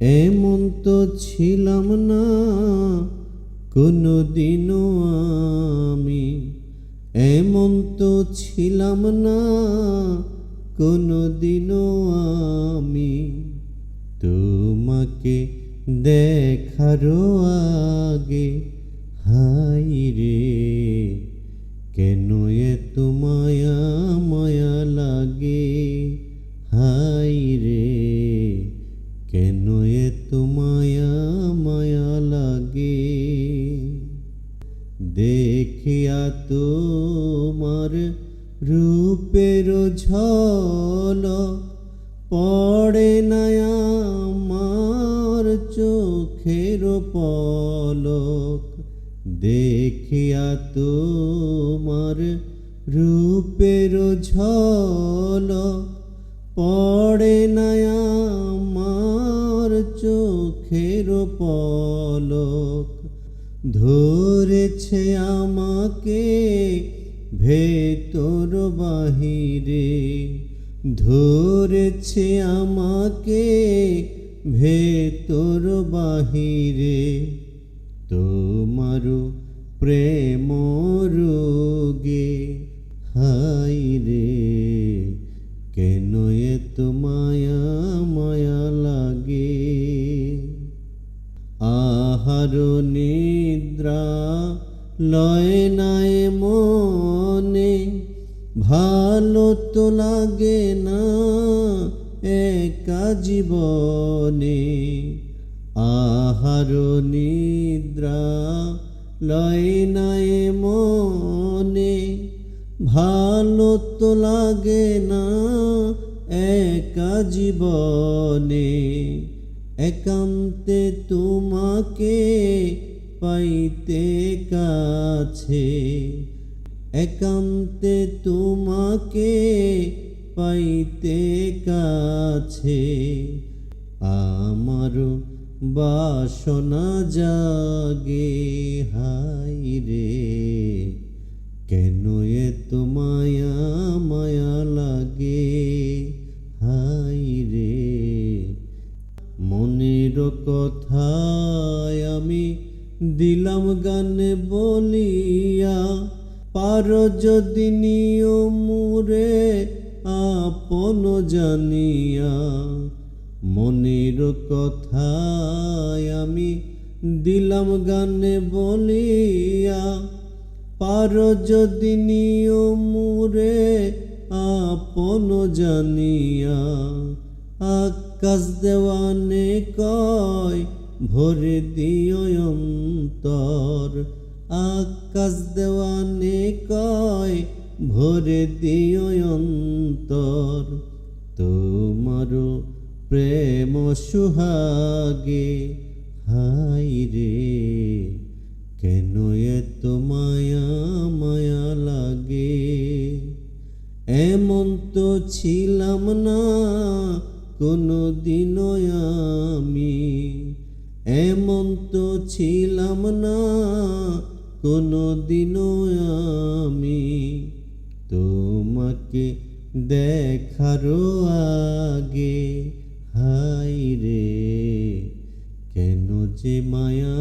এমন তো ছিলাম না কোনো দিনও আমি। এমন তো ছিলাম না কোনো দিনও আমি। তোমাকে দেখারও আগে হাই রে, কেন দেখিয়া তোমার রূপের ঝল পড়ে না আমার চোখের পলক। দেখিয়া তোমার রূপের ঝলক পড়ে না আমার চোখের পলক। ধরেছে আমাকে ভেতর বাহিরে। ধরেছে আমাকে ভেতর বাহিরে। তোমারও প্রেম রোগে হাই রে, কেন এত মায়া মায়া লাগে? আহার নিদ্রা লয় নাই মনে, ভালো তো লাগে না একা জীবনে। আহার নিদ্রা লয় নাই মনে, ভালো তো লাগে না একা জীবনে। একান্তে তোমাকে পাইতে কাছে। একান্তে তোমাকে পাইতে কাছে। আমারও বাসনা জাগে হাই রে কেন এ মায়া মায়া কথায় আমি দিলাম গানে বলিয়া। পার যদি নিয়মুরে আপন জানিয়া। মনের কথায় আমি দিলাম গানে বলিয়া। পার যদি নিয়মুরে আপন জানিয়া। আকাশ দেওয়ানে কয় ভরে দিও অন্তর, আকাশ দেওয়ানে কয়, ভরে দিও অন্তর তোমারও প্রেম সুহাগে, হাই রে, কেন এত মায়া মায়া লাগে? এমন তো ছিলাম না কোনো তো ছিলাম না কোনো দিনও আমি। তোমাকে দেখারও আগে হাই রে কেন যে মায়া